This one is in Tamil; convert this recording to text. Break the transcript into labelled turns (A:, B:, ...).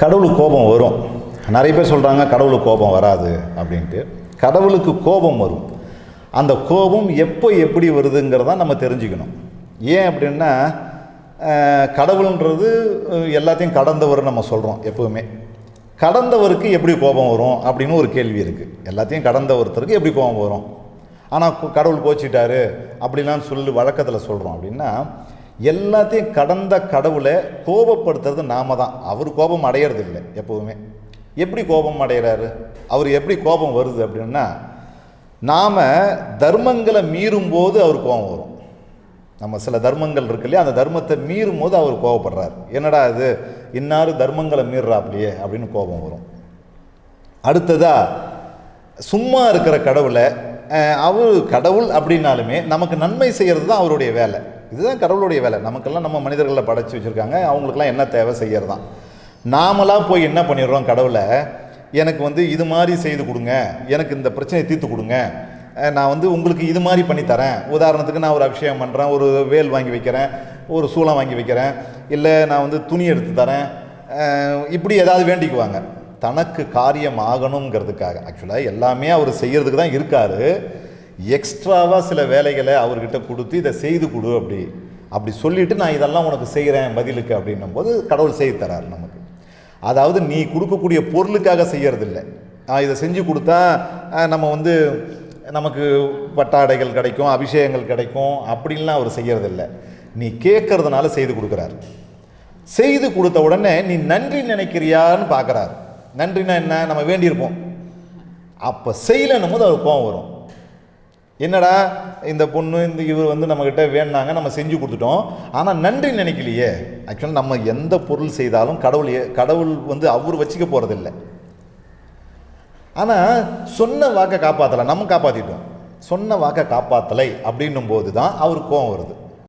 A: கடவுளுக்கு கோபம் வரும். நிறைய பேர் சொல்கிறாங்க கடவுளுக்கு கோபம் வராது அப்படின்ட்டு. கடவுளுக்கு கோபம் வரும். அந்த கோபம் எப்போ எப்படி வருதுங்கிறத நம்ம தெரிஞ்சுக்கணும். ஏன் அப்படின்னா கடவுள்ன்றது எல்லாத்தையும் கடந்தவர் நம்ம சொல்கிறோம் எப்போவுமே. கடந்தவருக்கு எப்படி கோபம் வரும் அப்படின்னு ஒரு கேள்வி இருக்குது எல்லாத்தையும் கடந்த ஒருத்தருக்கு எப்படி கோபம் வரும்? ஆனால் கடவுள் கோச்சிட்டாரு அப்படிலாம் சொல்லி வழக்கத்தில் சொல்கிறோம் அப்படின்னா எல்லாத்தையும் கடந்த கடவுளை கோபப்படுத்துறது நாம தான். அவர் கோபம் அடையிறது இல்லை எப்போவுமே. எப்படி கோபம் அடைகிறாரு அவர் எப்படி கோபம் வருது அப்படின்னா நாம் தர்மங்களை மீறும்போது அவர் கோபம் வரும். நம்ம சில தர்மங்கள் இருக்கு இல்லையா அந்த தர்மத்தை மீறும் போது அவர் கோபப்படுறார். என்னடா இது? இன்னாரு தர்மங்களை மீறுறாப்லையே அப்படின்னு கோபம் வரும். அடுத்ததா சும்மா இருக்கிற கடவுளை அவர் கடவுள் அப்படின்னாலுமே நமக்கு நன்மை செய்கிறது தான் அவருடைய வேலை. இதுதான் கடவுளுடைய வேலை. நமக்கெல்லாம் நம்ம மனிதர்களை படைச்சி வச்சுருக்காங்க. அவங்களுக்கெல்லாம் என்ன தேவை செய்கிறது தான் நாமளாக போய் என்ன பண்ணிடுறோம் கடவுளை? எனக்கு வந்து இது மாதிரி செய்து கொடுங்க. எனக்கு இந்த பிரச்சனையை தீர்த்து கொடுங்க. நான் வந்து உங்களுக்கு இது மாதிரி பண்ணித்தரேன் உதாரணத்துக்கு நான் ஒரு அபிஷேகம் பண்ணுறேன் ஒரு வேல் வாங்கி வைக்கிறேன். ஒரு சூளம் வாங்கி வைக்கிறேன். இல்லை நான் வந்து துணி எடுத்து தரேன். இப்படி ஏதாவது வேண்டிக்குவாங்க. தனக்கு காரியம் ஆகணுங்கிறதுக்காக. ஆக்சுவலாக எல்லாமே அவர் செய்கிறதுக்கு தான் இருக்காரு. எக்ஸ்ட்ராவாக சில வேலைகளை அவர்கிட்ட கொடுத்து இதை செய்து கொடு அப்படி. அப்படி சொல்லிவிட்டு நான் இதெல்லாம் உனக்கு செய்கிறேன் பதிலுக்கு அப்படின்னும் போது கடவுள் செய்து தரார் நமக்கு. அதாவது நீ கொடுக்கக்கூடிய பொருளுக்காக செய்யறதில்ல. இதை செஞ்சு கொடுத்தா நம்ம வந்து நமக்கு பட்டாடைகள் கிடைக்கும் அபிஷேகங்கள் கிடைக்கும் அப்படின்லாம் அவர் செய்கிறதில்ல நீ கேட்கறதுனால செய்து கொடுக்குறாரு. செய்து கொடுத்த உடனே நீ நன்றி நினைக்கிறியான்னு பார்க்குறாரு நன்றினா என்ன? நம்ம வேண்டியிருப்போம். அப்போ செய்யலைன்னும் போது அவர் கோவம் வரும். என்னடா இந்த பொண்ணு இந்த இவர் வந்து நம்மக்கிட்ட வேணாங்க நம்ம செஞ்சு கொடுத்துட்டோம். ஆனால் நன்றி நினைக்கலையே. ஆக்சுவலாக நம்ம எந்த பொருள் செய்தாலும் கடவுள் கடவுள் வந்து அவர் வச்சுக்க போகிறதில்ல ஆனால் சொன்ன வாக்கை காப்பாற்றலை நம்ம காப்பாற்றிட்டோம் சொன்ன வாக்கை காப்பாற்றலை அப்படின்னும் போது தான் அவர் கோவம் வருது.